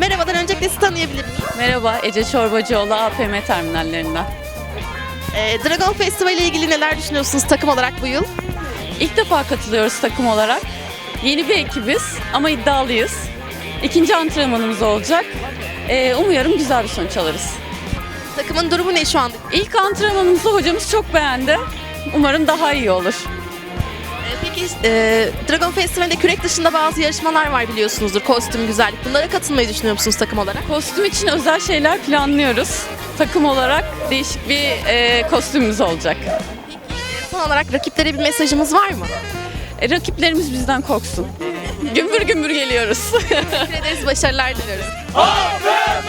Merhabadan öncelikle sizi tanıyabilir miyim? Merhaba, Ece Çorbacıoğlu APM terminallerinden. Ee, Dragon Festival ile ilgili neler düşünüyorsunuz takım olarak bu yıl? İlk defa katılıyoruz takım olarak. Yeni bir ekibiz ama iddialıyız. İkinci antrenmanımız olacak. Ee, umuyorum güzel bir sonuç alırız. Takımın durumu ne şu anda? İlk antrenmanımızı hocamız çok beğendi. Umarım daha iyi olur. Ee, peki e, Dragon Festival'de kürek dışında bazı yarışmalar var biliyorsunuzdur. Kostüm, güzellik. Bunlara katılmayı düşünüyor musunuz takım olarak? Kostüm için özel şeyler planlıyoruz. Takım olarak değişik bir e, kostümümüz olacak. Son olarak rakiplere bir mesajımız var mı? E, rakiplerimiz bizden korksun. Gümbür gümbür geliyoruz. Teşekkür ederiz. Başarılar diliyoruz. AVM